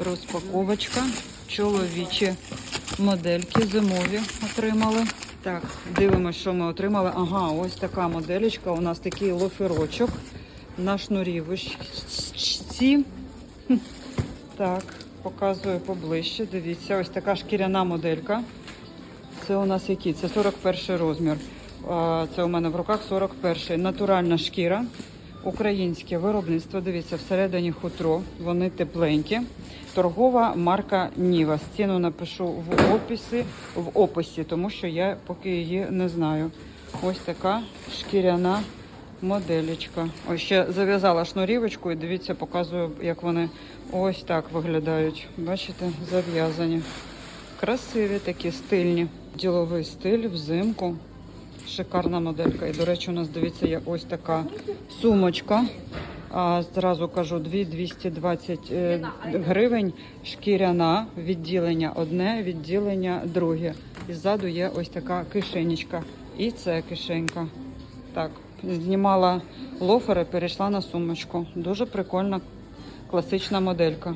Розпаковочка. Чоловічі модельки зимові отримали. Так, дивимося, що ми отримали. Ага, ось така моделечка. У нас такий лоферочок на шнурівочці. Так, показую поближче. Дивіться, ось така шкіряна моделька. Це у нас який? Це 41 розмір. Це у мене в руках 41. Натуральна шкіра. Українське виробництво. Дивіться, всередині хутро. Вони тепленькі. Торгова марка Ніва. Ціну напишу в описі, в описі, тому що я поки її не знаю. Ось така шкіряна моделечка. Ось ще зав'язала шнурівочку і дивіться, показую, як вони ось так виглядають. Бачите, зав'язані. Красиві такі стильні. Діловий стиль взимку. Шикарна моделька. І, до речі, у нас дивіться, є ось така сумочка. А, зразу кажу, 2 220 е, гривень. Шкіряна, відділення одне, відділення друге. І ззаду є ось така кишенечка. І це кишенька. Так, знімала лофери, перейшла на сумочку. Дуже прикольна класична моделька.